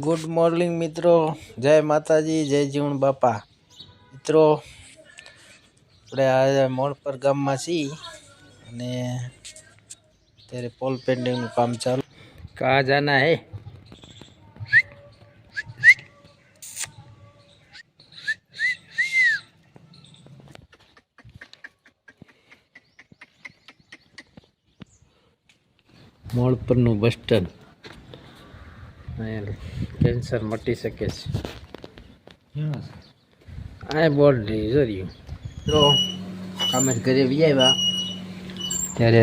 Good morning મિત્રો. જય માતાજી, જય જીવણ બાપા. મિત્રો, આપણે આ મોણપર ગામમાં છીએ અને અત્યારે પોલ પેન્ટિંગનું કામ ચાલુ. કહા જાના હે. મોણપરનું બસ સ્ટેન્ડ. કેન્સર મટી શકે છે. આ બોર્ડ જોયું તો અમે ઘરે બી આવ્યા ત્યારે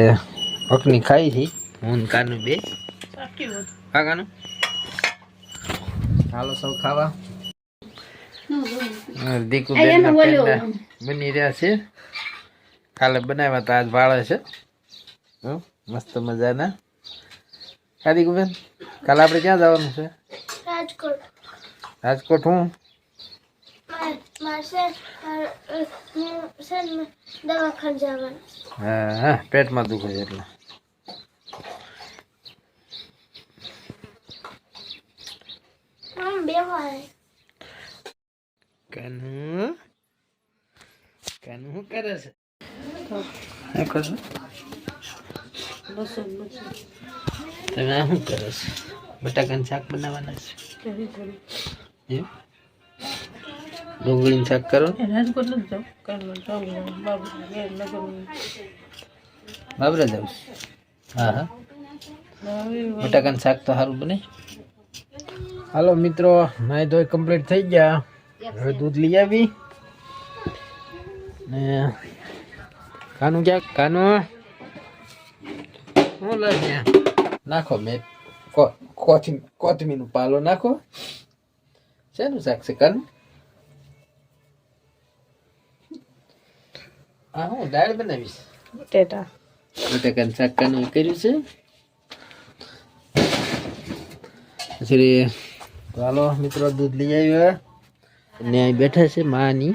પકની ખાઈ હતી હું કાનું બે. કાકાનું હાલો સૌ ખાવા. દીકુ બેન બની રહ્યા છે. કાલે બનાવ્યા હતા આજ ભાળે છે. હં, મસ્ત મજાના. હા દીકુબેન કાલે આપણે ક્યાં જવાનું છે રાજકોટ રાજકોટ હું માસે દવાખાને જવાનું હા હા પેટમાં દુખે છે એટલે આમ બે હોય કાનુ કાનુ શું કરે છે શું કરશો તમે આ શું કરો છો? બટાકાનું શાક બનાવવાના છે? ડુંગળીનું શાક કરો? બાબરા જાવ છું. હા. હા બટાકાનું શાક તો સારું બને. હાલો મિત્રો નાઈ ધોઈ કમ્પ્લીટ થઈ ગયા. હવે દૂધ લઈ આવી. ને કાનું ક્યાં? કાનું લઈ ગયા નાખો મેં કો- કોથમી કોથમીનું પાલો નાખો શેનું શાક છે કાનું હા હું દાળ બનાવીશ બટેટા બટાકાનું શાક કાનું કર્યું છે પછી હાલો મિત્રો દૂધ લઈ આવ્યા ને અહીં બેઠા છે માની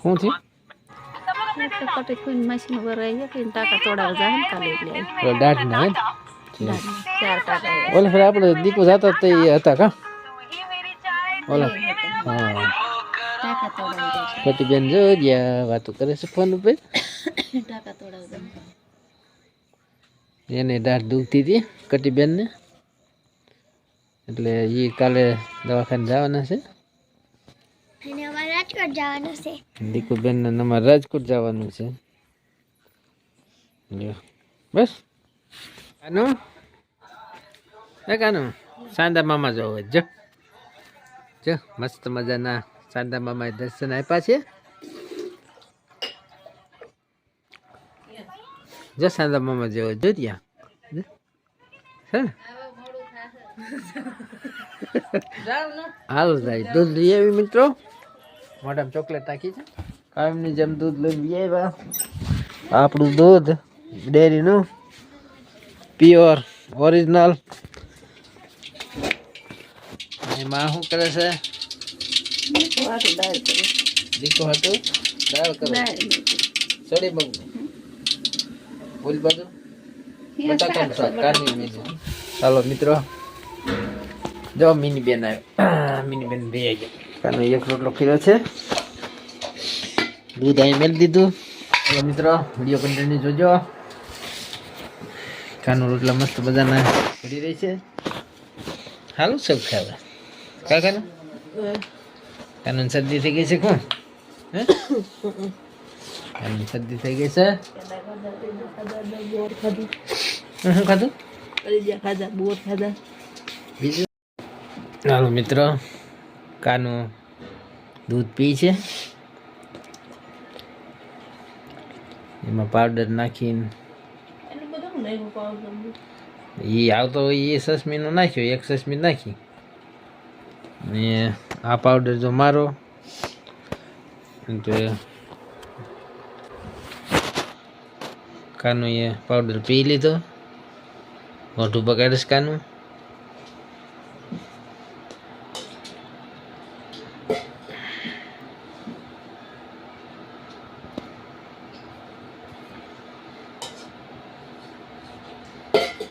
શું થયું કટે કોઈ મશીન ઉપર રહી ગયા કે ટાકા તોડાવ જાય ને કાલે એટલે દાઢ ના હે? ચાર ટાકા ઓલે ફરે આપણે દીકુ જાતો તે હતા કા? ઓલા. હા. ટાકા તોડાવ કટી બેન જો ગયા વાતો કરે છે ફોન ઉપર. ટાકા તોડાવ એને દાઢ દુખતી હતી કટી બેન ને એટલે એ કાલે દવાખાને જવાના છે. જવાનું છે. દીકુબેન ને અમારે રાજકોટ જવાનું છે. બસ. આનો એ કાનો? સાંદા મામા જોવો જો. જો. મસ્ત મજાના સાંદા મામાએ દર્શન આપ્યા છે. જો સાંદા મામા જેવો જો ત્યાં? હાલ જાય. દૂધ લઈ આવી મિત્રો. મોઢામાં ચોકલેટ નાખી છે. કાયમની જેમ દૂધ લઈને લઈ આવ્યા. આપણું દૂધ ડેરીનું પ્યોર ઓરિજિનલ. એમાં શું કરે છે? દીકો હતું દાળ કરો. સડી મગનું. બોલ બાજુ? બટાકાનું શાક કાઢી મીઠું ચાલો મિત્રો જો મિની બેન આવ્યો. મિની બેન ભાઈ આવી ગયા. કાનો એક રોટલો કર્યો છે. દૂધ અહીં મેળ દીધું. ચાલો મિત્રો વીડિયો કન્ટિન્યુ જોજો. કાનો રોટલા મસ્ત બધાના પડી રહી છે. હાલું સૌ ખાવા? કાકાનું કાનૂન શરદી થઈ ગઈ છે કોણ? હે? કાનૂન શરદી થઈ ગઈ છે. શું ખાધા? બીજું હાલો મિત્રો કાનું દૂધ પી છે. એમાં પાવડર નાખીને. એ આવતો એ સસમીનો નાખ્યો એક સસમી નાખી. ને આ પાવડર જો મારો એટલે કાનું એ પાવડર પી લીધો. મોઢું બગાડીશ કાનું.